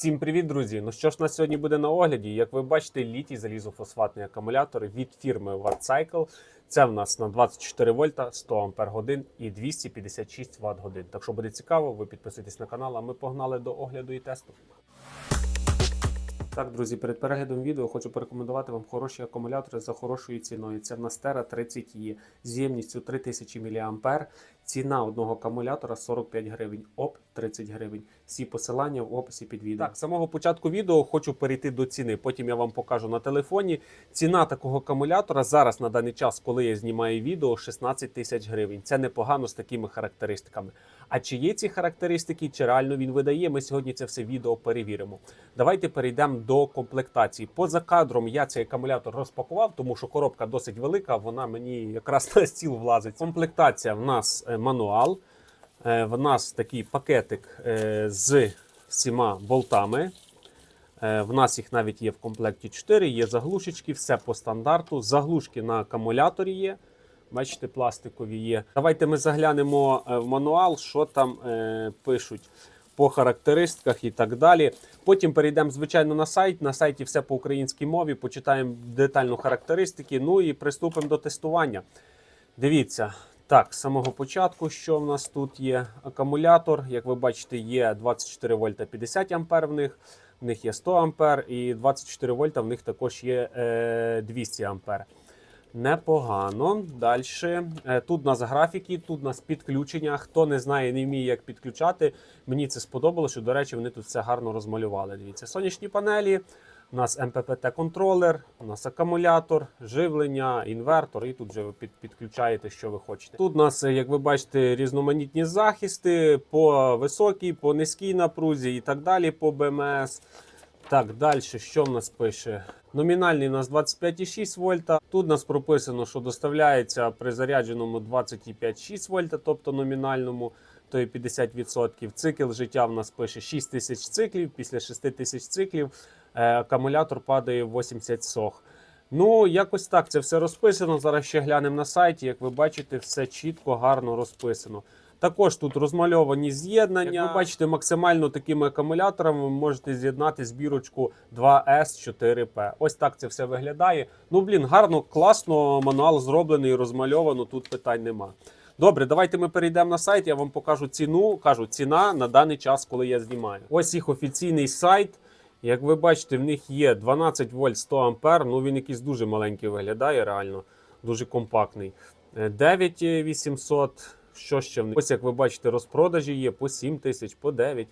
Всім привіт, друзі! Ну що ж у нас сьогодні буде на огляді? Як ви бачите, літій залізофосфатний акумулятор від фірми WattCycle. Це в нас на 24 вольта, 100 ампер годин і 256 Вт годин. Так що буде цікаво, ви підписуйтесь на канал, а ми погнали до огляду і тесту. Так, друзі, перед переглядом відео хочу порекомендувати вам хороші акумулятори за хорошою ціною. Це в нас Terra 30 e з ємністю 3000 мА. Ціна одного акумулятора 45 гривень, ОП 30 гривень. Всі посилання в описі під відео. Так, з самого початку відео хочу перейти до ціни. Потім я вам покажу на телефоні. Ціна такого акумулятора зараз на даний час, коли я знімаю відео, 16 тисяч гривень. Це непогано з такими характеристиками. А чи є ці характеристики, чи реально він видає? Ми сьогодні це все відео перевіримо. Давайте перейдемо до комплектації. Поза кадром я цей акумулятор розпакував, тому що коробка досить велика. Вона мені якраз на стіл влазить. Комплектація в нас е, мануал. Е, В нас такий пакетик е, з всіма болтами. Е, В нас їх навіть є в комплекті 4, є заглушечки, все по стандарту. Заглушки на акумуляторі є. Бачите, пластикові є. Давайте ми заглянемо в мануал, що там пишуть по характеристиках і так далі. Потім перейдемо, звичайно, на сайт. На сайті все по українській мові, почитаємо детально характеристики. Ну і приступимо до тестування. Дивіться. Так, з самого початку, що в нас тут є акумулятор. Як ви бачите, є 24 вольта 50 ампер в них, в них є 100 ампер, і 24 вольта в них також є е, 200 ампер. Непогано. Далі. Тут у нас графіки, тут у нас підключення. Хто не знає, не вміє, як підключати. Мені це сподобалося, до речі, вони тут все гарно розмалювали. Дивіться, сонячні панелі, у нас МППТ-контролер, у нас акумулятор, живлення, інвертор, і тут ви під, підключаєте, що ви хочете. Тут у нас, як ви бачите, різноманітні захисти по високій, по низькій напрузі і так далі по БМС. Так, далі, що в нас пише? Номінальний у нас 25,6 вольта. Тут у нас прописано, що доставляється при зарядженому 25,6 вольта, тобто номінальному, то є 50%. Цикл життя в нас пише 6 тисяч циклів. Після 6 тисяч циклів е, акумулятор падає в 80 сох. Ну, якось так це все розписано. Зараз ще глянемо на сайті. Як ви бачите, все чітко, гарно розписано. Також тут розмальовані з'єднання. Як ви бачите, максимально такими акумуляторами ви можете з'єднати збірочку 2S4P. Ось так це все виглядає. Ну, блін, гарно, класно, мануал зроблений, розмальовано, тут питань нема. Добре, давайте ми перейдемо на сайт. Я вам покажу ціну. Кажу, ціна на даний час, коли я знімаю. Ось їх офіційний сайт. Як ви бачите, в них є 12 вольт 100 ампер. Ну він якийсь дуже маленький виглядає, реально, дуже компактний. Е, 9800. Що ще в них? Ось як ви бачите, розпродажі є по 7 тисяч, по 9.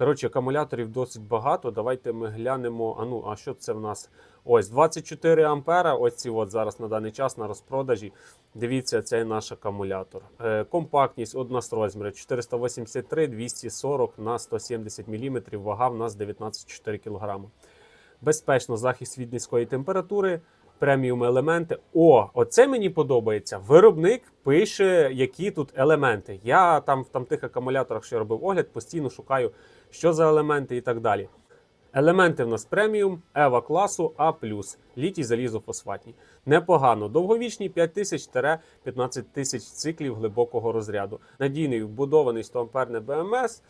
Коротше, акумуляторів досить багато. Давайте ми глянемо. А ну, а що це в нас? Ось 24 ампера. Ось ці от зараз на даний час на розпродажі. Дивіться, цей наш акумулятор. Е, компактність однострозміри 483 240 на 170 мм. Вага в нас 19,4 кг. Безпечно захист від низької температури. Преміум елементи. О, оце мені подобається. Виробник пише, які тут елементи. Я там в там тих акумуляторах, що я робив огляд, постійно шукаю, що за елементи і так далі. Елементи в нас преміум, ева класу А+, літій залізофосфатні. Непогано. Довговічні 5000-15 тисяч циклів глибокого розряду. Надійний вбудований 100 амперне БМС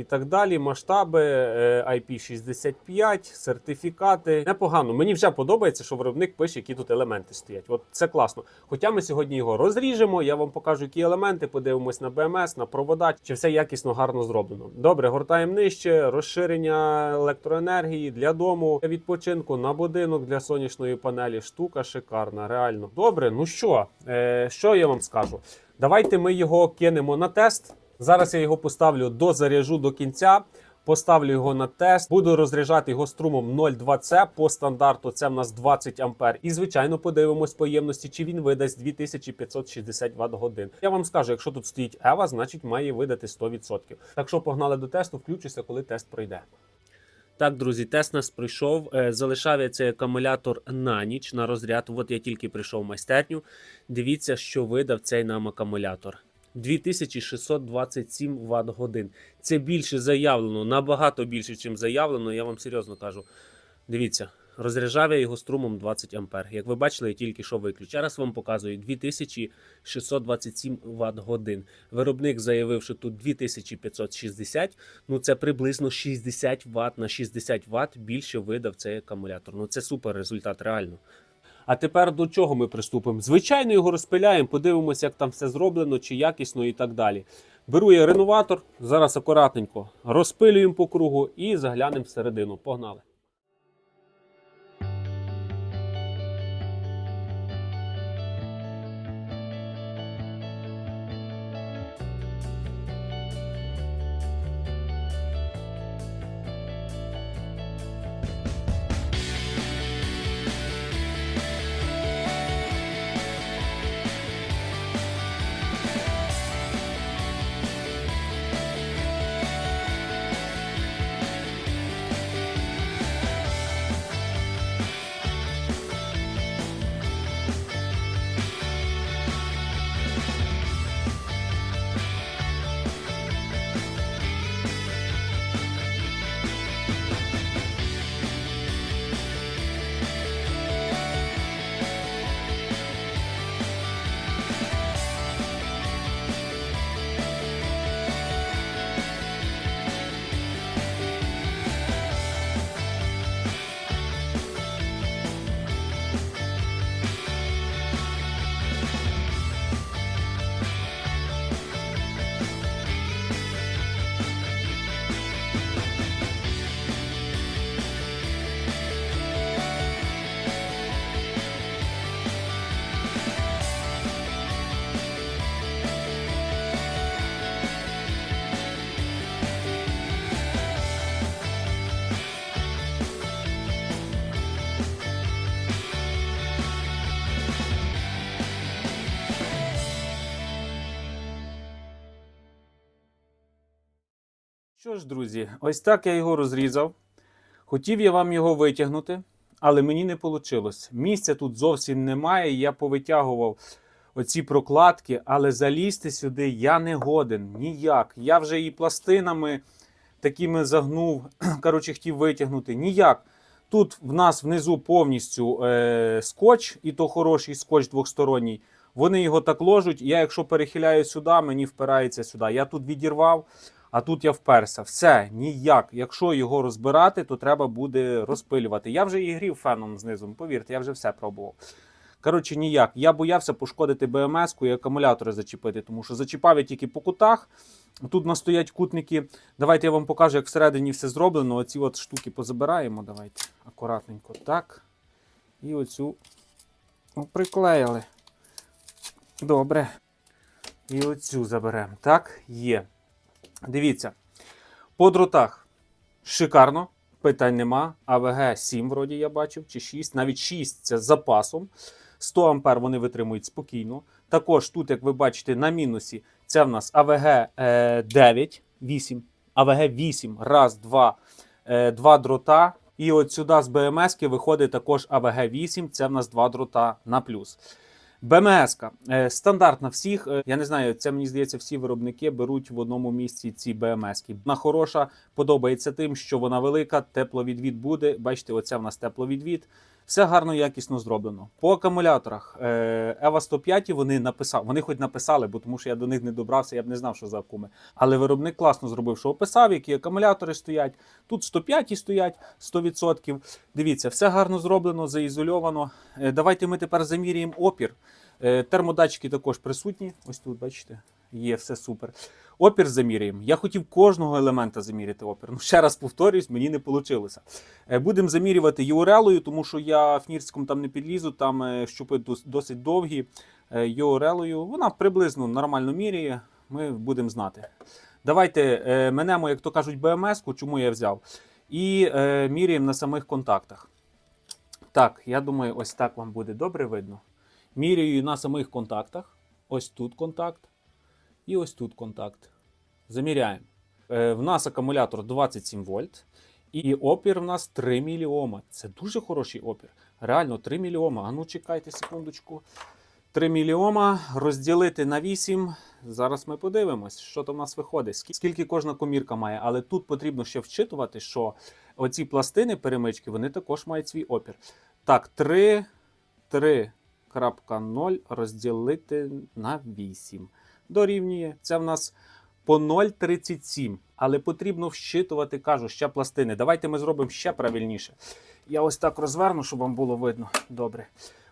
і так далі. Масштаби е, IP65, сертифікати. Непогано. Мені вже подобається, що виробник пише, які тут елементи стоять. От це класно. Хоча ми сьогодні його розріжемо, я вам покажу, які елементи, подивимось на БМС, на провода, чи все якісно гарно зроблено. Добре, гортаємо нижче, розширення електроенергії для дому, відпочинку, на будинок для сонячної панелі. Штука шикарна, реально. Добре, ну що, е, що я вам скажу? Давайте ми його кинемо на тест. Зараз я його поставлю до заряжу до кінця. Поставлю його на тест, буду розряджати його струмом 0,2C по стандарту. Це в нас 20 ампер. І звичайно подивимось по ємності, чи він видасть 2560 Вт годин. Я вам скажу, якщо тут стоїть EVA, значить має видати 100%. Так що погнали до тесту, включуся, коли тест пройде. Так, друзі, тест нас пройшов. Е, Залишав я цей акумулятор на ніч на розряд. От я тільки прийшов в майстерню. Дивіться, що видав цей нам акумулятор. 2627 Вт годин. Це більше заявлено, набагато більше, ніж заявлено. Я вам серйозно кажу. Дивіться, Розряджав я його струмом 20 А. Як ви бачили, я тільки що виключив. Зараз вам показую 2627 Вт годин. Виробник заявив, що тут 2560, ну це приблизно 60 Вт на 60 Вт більше видав цей акумулятор. Ну це супер результат, реально. А тепер до чого ми приступимо? Звичайно, його розпиляємо, подивимося, як там все зроблено, чи якісно і так далі. Беру я реноватор, зараз акуратненько розпилюємо по кругу і заглянемо всередину. Погнали. Що ж, друзі, ось так я його розрізав. Хотів я вам його витягнути, але мені не вийшло. Місця тут зовсім немає. Я повитягував оці прокладки, але залізти сюди я не годен ніяк. Я вже її пластинами такими загнув, коротше, хотів витягнути. Ніяк. Тут в нас внизу повністю е, скотч, і то хороший скотч двохсторонній. Вони його так ложуть. Я, якщо перехиляю сюди, мені впирається сюди. Я тут відірвав, а тут я вперся. Все, ніяк. Якщо його розбирати, то треба буде розпилювати. Я вже і грів феном знизу, повірте, я вже все пробував. Коротше, ніяк. Я боявся пошкодити БМС-ку і акумулятори зачепити, тому що зачіпав я тільки по кутах. Тут у нас стоять кутники. Давайте я вам покажу, як всередині все зроблено. Оці от штуки позабираємо. Давайте акуратненько. Так. І оцю ну, приклеїли. Добре. І оцю заберемо. Так, є. Дивіться. По дротах шикарно, питань нема. АВГ 7, вроді я бачив, чи 6, навіть 6 це з запасом. 100 ампер вони витримують спокійно. Також тут, як ви бачите, на мінусі це в нас АВГ е, 9, 8, АВГ 8, раз, два, е, два дрота. І от сюди з БМС виходить також АВГ 8, це в нас два дрота на плюс. БМС е, стандартна всіх. Е, Я не знаю, це мені здається, всі виробники беруть в одному місці ці БМС. Вона хороша, подобається тим, що вона велика, тепловідвід буде. Бачите, оце в нас тепловідвід. Все гарно, якісно зроблено. По акумуляторах Ева 105 вони написали, вони хоч написали, бо тому що я до них не добрався, я б не знав, що за акуми. Але виробник класно зробив, що описав, які акумулятори стоять. Тут 105 стоять 100%. Дивіться, все гарно зроблено, заізольовано. Е, Давайте ми тепер заміряємо опір. Е, Термодатчики також присутні. Ось тут, бачите, є все супер. Опір заміряємо. Я хотів кожного елемента заміряти опір. Ну, ще раз повторюсь, мені не вийшло. Будемо замірювати юрелою, тому що я в Нірському там не підлізу, там е, щупи досить довгі. Е, Юрелою вона приблизно нормально міряє. Ми будемо знати. Давайте е, минемо, як то кажуть, БМС-ку, чому я взяв, і е, міряємо на самих контактах. Так, я думаю, ось так вам буде добре видно. Міряю на самих контактах. Ось тут контакт. І ось тут контакт. Заміряємо. Е, в нас акумулятор 27 вольт. І опір в нас 3 мільйома. Це дуже хороший опір. Реально 3 мільйома. А ну чекайте секундочку. 3 мільйома розділити на 8. Зараз ми подивимось, що там у нас виходить. Скільки кожна комірка має. Але тут потрібно ще вчитувати, що оці пластини перемички вони також мають свій опір. Так, 3, 3.0 розділити на 8. Дорівнює. Це в нас по 0,37. Але потрібно вщитувати, кажу, ще пластини. Давайте ми зробимо ще правильніше. Я ось так розверну, щоб вам було видно. Добре.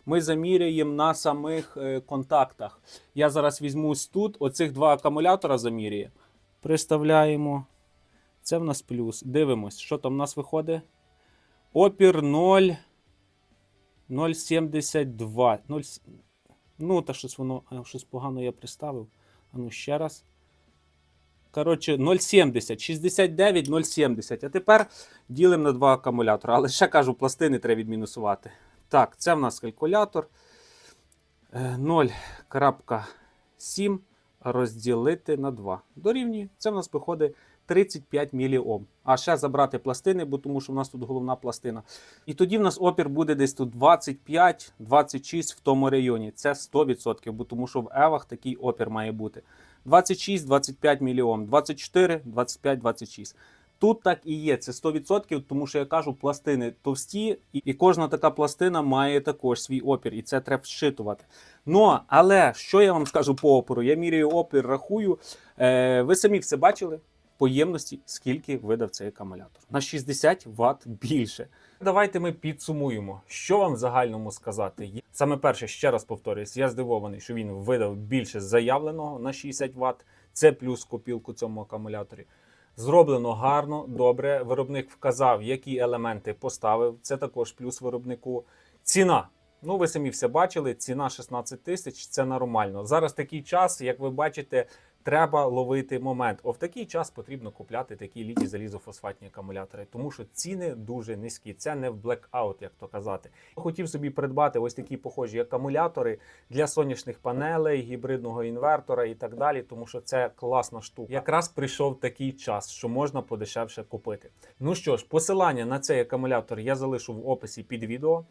Ми заміряємо на самих е, контактах. Я зараз візьму ось тут, оцих два акумулятора замірюємо. Приставляємо. Це в нас плюс. Дивимось, що там в нас виходить. Опір 0. 0,72. 0... Ну, та щось воно, щось погано я приставив. А ну ще раз. Коротше, 0,70. 69, 0,70. А тепер ділимо на два акумулятори. Але ще кажу, пластини треба відмінусувати. Так, це в нас калькулятор. Е, 0,7 розділити на 2. Дорівнює. Це в нас виходить 35 міліом. А ще забрати пластини, бо тому що в нас тут головна пластина. І тоді в нас опір буде десь тут 25-26 в тому районі. Це 100%, бо тому що в Евах такий опір має бути. 26-25 мільйон, 24, 25, 26. Тут так і є, це 100%, тому що я кажу, пластини товсті, і, кожна така пластина має також свій опір, і це треба вщитувати. Ну, але що я вам скажу по опору? Я міряю опір, рахую. Е, ви самі все бачили по ємності, скільки видав цей акумулятор. На 60 Вт більше. Давайте ми підсумуємо, що вам в загальному сказати. Саме перше, ще раз повторюсь, я здивований, що він видав більше заявленого на 60 Вт. Це плюс копілку цьому акумуляторі. Зроблено гарно, добре. Виробник вказав, які елементи поставив. Це також плюс виробнику. Ціна. Ну, ви самі все бачили. Ціна 16 тисяч це нормально. Зараз такий час, як ви бачите, треба ловити момент. О, в такий час потрібно купляти такі літі залізофосфатні акумулятори, тому що ціни дуже низькі. Це не в блекаут, як то казати. Хотів собі придбати ось такі похожі акумулятори для сонячних панелей, гібридного інвертора і так далі, тому що це класна штука. Якраз прийшов такий час, що можна подешевше купити. Ну що ж, посилання на цей акумулятор я залишу в описі під відео.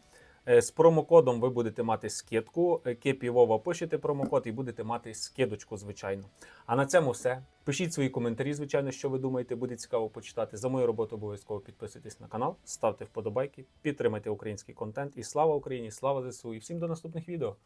Е, З промокодом ви будете мати скидку. Кепівова Кепі Вова пишете промокод і будете мати скидочку, звичайно. А на цьому все. Пишіть свої коментарі, звичайно, що ви думаєте, буде цікаво почитати. За мою роботу обов'язково підписуйтесь на канал, ставте вподобайки, підтримайте український контент. І слава Україні! Слава ЗСУ! І всім до наступних відео!